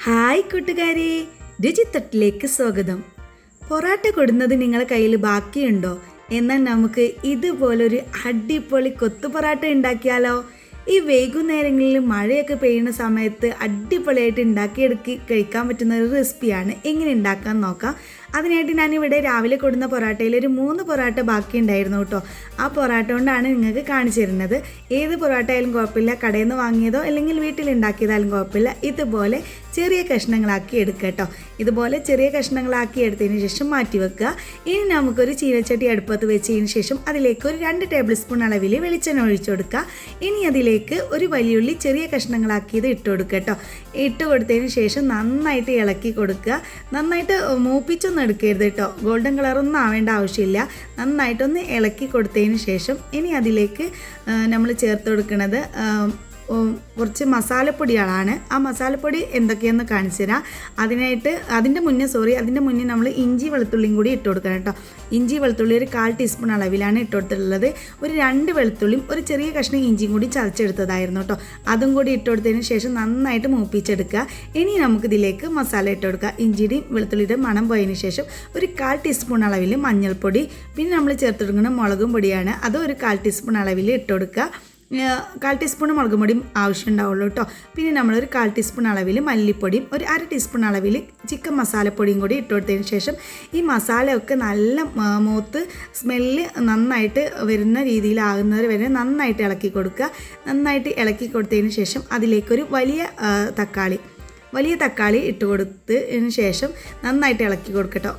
Hi കൂട്ടുകാരെ രുചിത്തട്ടിലേക്ക് സ്വാഗതം. പൊറാട്ട കൊടുന്നത് നിങ്ങളെ കയ്യിൽ ബാക്കിയുണ്ടോ? എന്നാൽ നമുക്ക് ഇതുപോലൊരു അടിപൊളി കൊത്തു പൊറാട്ട ഉണ്ടാക്കിയാലോ? ഈ വൈകുന്നേരങ്ങളിൽ മഴയൊക്കെ പെയ്യുന്ന സമയത്ത് അടിപൊളിയായിട്ട് ഉണ്ടാക്കിയെടുക്കി കഴിക്കാൻ പറ്റുന്ന ഒരു റെസിപ്പിയാണ് എങ്ങനെ ഉണ്ടാക്കാൻ നോക്കാം? അതിനായിട്ട് ഞാനിവിടെ രാവിലെ കൊടുന്ന പൊറാട്ടയിൽ ഒരു മൂന്ന് പൊറാട്ട ബാക്കി ഉണ്ടായിരുന്നു കേട്ടോ. ആ പൊറാട്ട കൊണ്ടാണ് നിങ്ങൾക്ക് കാണിച്ചു തരുന്നത്. ഏത് പൊറാട്ട ആയാലും കുഴപ്പമില്ല. കടയിൽ നിന്ന് വാങ്ങിയതോ അല്ലെങ്കിൽ വീട്ടിൽ ഉണ്ടാക്കിയതായാലും കുഴപ്പമില്ല. ഇതുപോലെ ചെറിയ കഷ്ണങ്ങളാക്കി എടുക്കുക കേട്ടോ. ഇതുപോലെ ചെറിയ കഷ്ണങ്ങളാക്കി എടുത്തതിന് ശേഷം മാറ്റി വെക്കുക. ഇനി നമുക്കൊരു ചീനച്ചട്ടി അടുപ്പത്ത് വെച്ചതിന് ശേഷം അതിലേക്ക് ഒരു രണ്ട് ടേബിൾ സ്പൂൺ അളവിൽ വെളിച്ചെണ്ണ ഒഴിച്ചു കൊടുക്കുക. ഇനി അതിലേക്ക് ഒരു വലിയുള്ളി ചെറിയ കഷ്ണങ്ങളാക്കിയത് ഇട്ട് കൊടുക്കുക കേട്ടോ. ഇട്ട് കൊടുത്തതിന് ശേഷം നന്നായിട്ട് ഇളക്കി കൊടുക്കുക. നന്നായിട്ട് മൂപ്പിച്ചൊന്നും എടുക്കരുത് കേട്ടോ. ഗോൾഡൻ കളറൊന്നും ആവേണ്ട ആവശ്യമില്ല. നന്നായിട്ടൊന്ന് ഇളക്കി കൊടുത്തതിന് ശേഷം ഇനി അതിലേക്ക് നമ്മൾ ചേർത്ത് കൊടുക്കുന്നത് കുറച്ച് മസാലപ്പൊടികളാണ്. ആ മസാലപ്പൊടി എന്തൊക്കെയെന്ന് കാണിച്ചു തരാം. അതിനായിട്ട് അതിന്റെ മുന്നേ സോറി അതിന്റെ മുന്നേ നമ്മൾ ഇഞ്ചി വെളുത്തുള്ളിയും കൂടി ഇട്ട് കൊടുക്കണം കേട്ടോ. ഇഞ്ചി വെളുത്തുള്ളി ഒരു കാൽ ടീസ്പൂൺ അളവിലാണ് ഇട്ട് കൊടുത്തിട്ടുള്ളത്. ഒരു രണ്ട് വെളുത്തുള്ളിയും ഒരു ചെറിയ കഷ്ണം ഇഞ്ചിയും കൂടി ചതച്ചെടുത്തതായിരുന്നു കേട്ടോ. അതും കൂടി ഇട്ട് കൊടുത്തതിന് ശേഷം നന്നായിട്ട് മൂപ്പിച്ചെടുക്കുക. ഇനി നമുക്കിതിലേക്ക് മസാല ഇട്ട് കൊടുക്കുക. ഇഞ്ചിയുടെയും വെളുത്തുള്ളിയുടെയും മണം പോയതിന് ശേഷം ഒരു കാൽ ടീസ്പൂൺ അളവിൽ മഞ്ഞൾപ്പൊടി പിന്നെ നമ്മൾ ചേർത്തെടുക്കുന്ന മുളകും പൊടിയാണ്. അത് ഒരു കാൽ ടീസ്പൂൺ അളവിൽ ഇട്ട് കൊടുക്കുക. കാൽ ടീസ്പൂൺ മുളക് പൊടിയും ആവശ്യമുണ്ടാവുള്ളൂ കേട്ടോ. പിന്നെ നമ്മളൊരു കാൽ ടീസ്പൂൺ അളവിൽ മല്ലിപ്പൊടിയും ഒരു അര ടീസ്പൂൺ അളവിൽ ചിക്കൻ മസാലപ്പൊടിയും കൂടി ഇട്ട് കൊടുത്തതിന് ശേഷം ഈ മസാലയൊക്കെ നല്ല മൂത്ത് സ്മെല്ല് നന്നായിട്ട് വരുന്ന രീതിയിലാകുന്നവർ വരെ നന്നായിട്ട് ഇളക്കി കൊടുക്കുക. നന്നായിട്ട് ഇളക്കി കൊടുത്തതിന് ശേഷം അതിലേക്കൊരു വലിയ തക്കാളി വലിയ തക്കാളി ഇട്ട് കൊടുത്തതിന് ശേഷം നന്നായിട്ട് ഇളക്കി കൊടുക്കട്ടോ.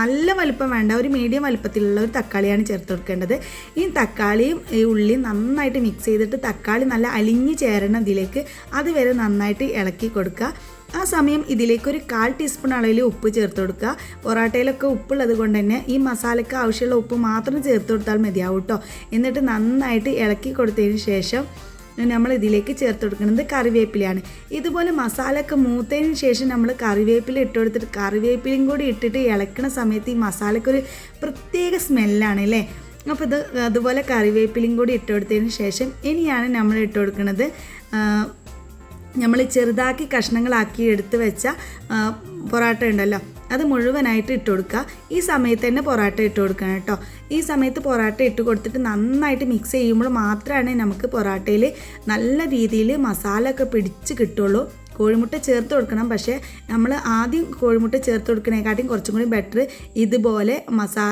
നല്ല വലുപ്പം വേണ്ട ഒരു മീഡിയം വലുപ്പത്തിലുള്ള ഒരു തക്കാളിയാണ് ചേർത്ത് കൊടുക്കേണ്ടത്. ഈ തക്കാളിയും ഈ ഉള്ളിയും നന്നായിട്ട് മിക്സ് ചെയ്തിട്ട് തക്കാളി നല്ല അലിഞ്ഞ് ചേരണം ഇതിലേക്ക്. അതുവരെ നന്നായിട്ട് ഇളക്കി കൊടുക്കുക. ആ സമയം ഇതിലേക്ക് ഒരു കാൽ ടീസ്പൂൺ അളവിൽ ഉപ്പ് ചേർത്ത് കൊടുക്കുക. പൊറാട്ടയിലൊക്കെ ഉപ്പുള്ളത് കൊണ്ട് തന്നെ ഈ മസാലയ്ക്ക് ആവശ്യമുള്ള ഉപ്പ് മാത്രം ചേർത്ത് കൊടുത്താൽ മതിയാവും കേട്ടോ എന്നിട്ട് നന്നായിട്ട് ഇളക്കി കൊടുത്തതിന് ശേഷം നമ്മൾ ഇതിലേക്ക് ചേർത്ത് കൊടുക്കുന്നത് കറിവേപ്പിലയാണ്. ഇതുപോലെ മസാലയൊക്കെ മൂത്തതിന് ശേഷം നമ്മൾ കറിവേപ്പില ഇട്ട് കൊടുത്തിട്ട് കറിവേപ്പിലയും കൂടി ഇട്ടിട്ട് ഇളക്കുന്ന സമയത്ത് ഈ മസാലയ്ക്കൊരു പ്രത്യേക സ്മെല്ലാണ് അല്ലേ? അപ്പോൾ ഇത് അതുപോലെ കറിവേപ്പിലയും കൂടി ഇട്ട് കൊടുത്തതിന് ശേഷം ഇനിയാണ് നമ്മൾ ഇട്ട് കൊടുക്കുന്നത് നമ്മൾ ചെറുതാക്കി കഷ്ണങ്ങളാക്കി എടുത്ത് വെച്ച പൊറോട്ട പൊറാട്ട ഉണ്ടല്ലോ. അത് മുഴുവനായിട്ട് ഇട്ട് കൊടുക്കുക. ഈ സമയത്ത് തന്നെ പൊറാട്ട ഇട്ട് കൊടുക്കണം കേട്ടോ. ഈ സമയത്ത് പൊറാട്ട ഇട്ട് കൊടുത്തിട്ട് നന്നായിട്ട് മിക്സ് ചെയ്യുമ്പോൾ മാത്രമാണ് നമുക്ക് പൊറാട്ടയിൽ നല്ല രീതിയിൽ മസാല ഒക്കെ പിടിച്ച് കിട്ടുള്ളൂ. കോഴിമുട്ട ചേർത്ത് കൊടുക്കണം. പക്ഷേ നമ്മൾ ആദ്യം കോഴിമുട്ട ചേർത്ത് കൊടുക്കണേക്കാട്ടിയും കുറച്ചും കൂടി ബെറ്റർ ഇതുപോലെ മസാ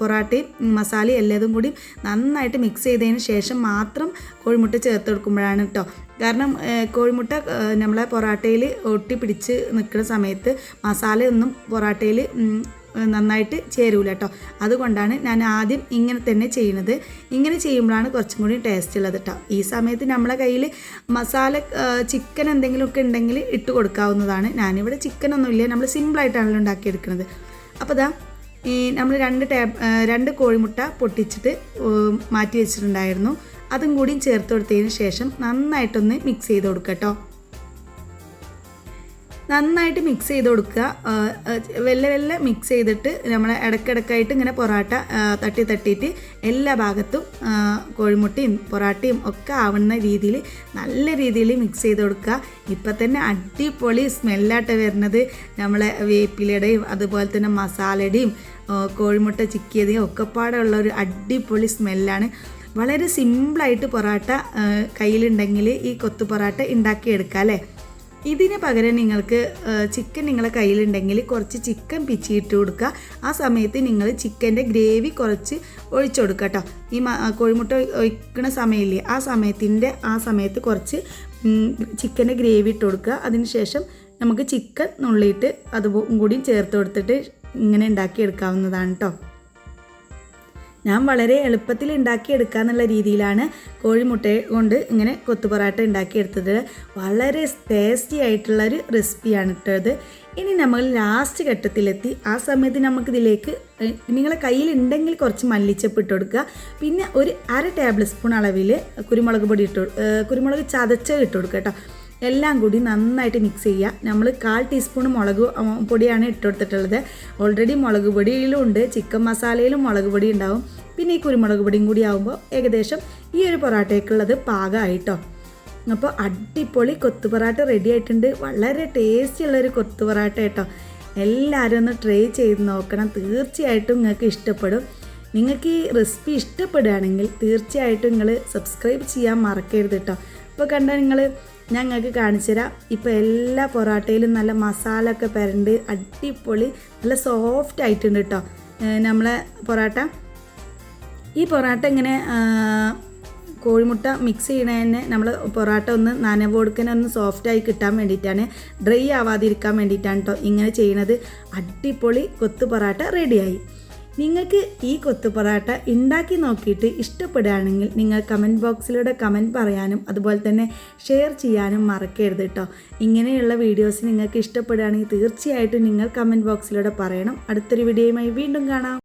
പൊറാട്ടയും മസാലയും എല്ലാതും കൂടി നന്നായിട്ട് മിക്സ് ചെയ്തതിന് ശേഷം മാത്രം കോഴിമുട്ട ചേർത്ത് കൊടുക്കുമ്പോഴാണ് കേട്ടോ കാരണം കോഴിമുട്ട നമ്മളെ പൊറാട്ടയിൽ ഒട്ടി പിടിച്ച് നിൽക്കുന്ന സമയത്ത് മസാലയൊന്നും പൊറാട്ടയിൽ നന്നായിട്ട് ചേരൂല കേട്ടോ അതുകൊണ്ടാണ് ഞാൻ ആദ്യം ഇങ്ങനെ തന്നെ ചെയ്യുന്നത് ഇങ്ങനെ ചെയ്യുമ്പോഴാണ് കുറച്ചും കൂടി ടേസ്റ്റ് ഉള്ളത് കേട്ടോ ഈ സമയത്ത് നമ്മളെ കയ്യിൽ മസാല ചിക്കൻ എന്തെങ്കിലുമൊക്കെ ഉണ്ടെങ്കിൽ ഇട്ട് കൊടുക്കാവുന്നതാണ്. ഞാനിവിടെ ചിക്കനൊന്നുമില്ല നമ്മൾ സിമ്പിളായിട്ടാണല്ലോ ഉണ്ടാക്കിയെടുക്കുന്നത് അപ്പോൾ ഇതാ ഈ നമ്മൾ രണ്ട് ടേബ് രണ്ട് കോഴിമുട്ട പൊട്ടിച്ചിട്ട് മാറ്റി വെച്ചിട്ടുണ്ടായിരുന്നു. അതും കൂടി ചേർത്ത് കൊടുത്തതിന് ശേഷം നന്നായിട്ടൊന്ന് മിക്സ് ചെയ്ത് കൊടുക്കുക കേട്ടോ നന്നായിട്ട് മിക്സ് ചെയ്ത് കൊടുക്കുക. വെല്ലെ വെല്ലെ മിക്സ് ചെയ്തിട്ട് നമ്മൾ ഇടയ്ക്കിടയ്ക്കായിട്ട് ഇങ്ങനെ പൊറാട്ട തട്ടി തട്ടിയിട്ട് എല്ലാ ഭാഗത്തും കോഴിമുട്ടയും പൊറാട്ടയും ഒക്കെ ആവുന്ന രീതിയിൽ നല്ല രീതിയിൽ മിക്സ് ചെയ്ത് കൊടുക്കുക. ഇപ്പം തന്നെ അടിപൊളി സ്മെല്ലായിട്ട് വരുന്നത്. നമ്മളെ വേപ്പിലയുടെയും അതുപോലെ തന്നെ മസാലയുടെയും കോഴിമുട്ട ചിക്കിയതെയും ഒക്കെ പാടുള്ള ഒരു അടിപൊളി സ്മെല്ലാണ്. വളരെ സിമ്പിളായിട്ട് പൊറാട്ട കയ്യിലുണ്ടെങ്കിൽ ഈ കൊത്തു പൊറാട്ട ഉണ്ടാക്കിയെടുക്കാം അല്ലേ? ഇതിന് പകരം നിങ്ങൾക്ക് ചിക്കൻ നിങ്ങളെ കയ്യിലുണ്ടെങ്കിൽ കുറച്ച് ചിക്കൻ പിച്ചിയിട്ട് കൊടുക്കുക. ആ സമയത്ത് നിങ്ങൾ ചിക്കന്റെ ഗ്രേവി കുറച്ച് ഒഴിച്ചു കേട്ടോ ഈ കോഴിമുട്ട ഒഴിക്കുന്ന സമയമില്ലേ ആ സമയത്തിന്റെ ആ സമയത്ത് കുറച്ച് ചിക്കന്റെ ഗ്രേവി ഇട്ട് കൊടുക്കുക. അതിനുശേഷം നമുക്ക് ചിക്കൻ നുള്ളിയിട്ട് അതും കൂടി ചേർത്ത് കൊടുത്തിട്ട് ഇങ്ങനെ ഉണ്ടാക്കിയെടുക്കാവുന്നതാണ് കേട്ടോ ഞാൻ വളരെ എളുപ്പത്തിൽ ഉണ്ടാക്കിയെടുക്കാന്നുള്ള രീതിയിലാണ് കോഴിമുട്ട കൊണ്ട് ഇങ്ങനെ കൊത്തുപൊറാട്ട ഉണ്ടാക്കിയെടുത്തത്. വളരെ ടേസ്റ്റി ആയിട്ടുള്ള ഒരു റെസിപ്പിയാണ് ഇട്ടത് ഇനി നമ്മൾ ലാസ്റ്റ് ഘട്ടത്തിലെത്തി. ആ സമയത്ത് നമുക്കിതിലേക്ക് നിങ്ങളെ കയ്യിലുണ്ടെങ്കിൽ കുറച്ച് മല്ലിച്ചപ്പ് ഇട്ട് കൊടുക്കുക. പിന്നെ ഒരു അര ടേബിൾ സ്പൂൺ അളവിൽ കുരുമുളക് പൊടി ഇട്ട് കുരുമുളക് ചതച്ചത് ഇട്ട് കൊടുക്കുക കേട്ടോ എല്ലാം കൂടി നന്നായിട്ട് മിക്സ് ചെയ്യുക നമ്മൾ കാൽ ടീസ്പൂൺ മുളക് പൊടിയാണ് ഇട്ടുകൊടുത്തിട്ടുള്ളത് ഓൾറെഡി മുളക് പൊടിയിലും ഉണ്ട് ചിക്കൻ മസാലയിലും മുളക് പൊടി ഉണ്ടാവും. പിന്നെ ഈ കുരുമുളക് പൊടിയും കൂടി ആകുമ്പോൾ ഏകദേശം ഈ ഒരു പൊറാട്ടയ്ക്കുള്ളത് പാകമായിട്ടോ അപ്പോൾ അടിപൊളി കൊത്തു പൊറാട്ട റെഡി ആയിട്ടുണ്ട്. വളരെ ടേസ്റ്റി ഉള്ളൊരു കൊത്തു പൊറാട്ട കേട്ടോ. എല്ലാവരും ഒന്ന് ട്രൈ ചെയ്ത് നോക്കണം. തീർച്ചയായിട്ടും നിങ്ങൾക്ക് ഇഷ്ടപ്പെടും. നിങ്ങൾക്ക് ഈ റെസിപ്പി ഇഷ്ടപ്പെടുകയാണെങ്കിൽ തീർച്ചയായിട്ടും നിങ്ങൾ സബ്സ്ക്രൈബ് ചെയ്യാൻ മറക്കരുത് കേട്ടോ. ഇപ്പോൾ കണ്ടാൽ നിങ്ങൾ ഞങ്ങൾക്ക് കാണിച്ചു തരാം. ഇപ്പോൾ എല്ലാ പൊറോട്ടയിലും നല്ല മസാല ഒക്കെ പെരണ്ട് അടിപൊളി നല്ല സോഫ്റ്റ് ആയിട്ടുണ്ട് കേട്ടോ നമ്മളെ പൊറോട്ട. ഈ പൊറോട്ട ഇങ്ങനെ കോഴിമുട്ട മിക്സ് ചെയ്യണതന്നെ നമ്മൾ പൊറോട്ട ഒന്ന് നനവ് കൊടുക്കാൻ ഒന്ന് സോഫ്റ്റായി കിട്ടാൻ വേണ്ടിയിട്ടാണ്. ഡ്രൈ ആവാതിരിക്കാൻ വേണ്ടിയിട്ടാണ് കേട്ടോ ഇങ്ങനെ ചെയ്യണത്. അടിപൊളി കൊത്തു പൊറോട്ട റെഡിയായി നിങ്ങൾക്ക് ഈ കൊത്തു പൊറാട്ട ഉണ്ടാക്കി നോക്കിയിട്ട് ഇഷ്ടപ്പെടുകയാണെങ്കിൽ നിങ്ങൾ കമന്റ് ബോക്സിലൂടെ കമന്റ് പറയാനും അതുപോലെ തന്നെ ഷെയർ ചെയ്യാനും മറക്കരുത് കേട്ടോ ഇങ്ങനെയുള്ള വീഡിയോസ് നിങ്ങൾക്ക് ഇഷ്ടപ്പെടുകയാണെങ്കിൽ തീർച്ചയായിട്ടും നിങ്ങൾ കമന്റ് ബോക്സിലൂടെ പറയണം. അടുത്തൊരു വീഡിയോയുമായി വീണ്ടും കാണാം.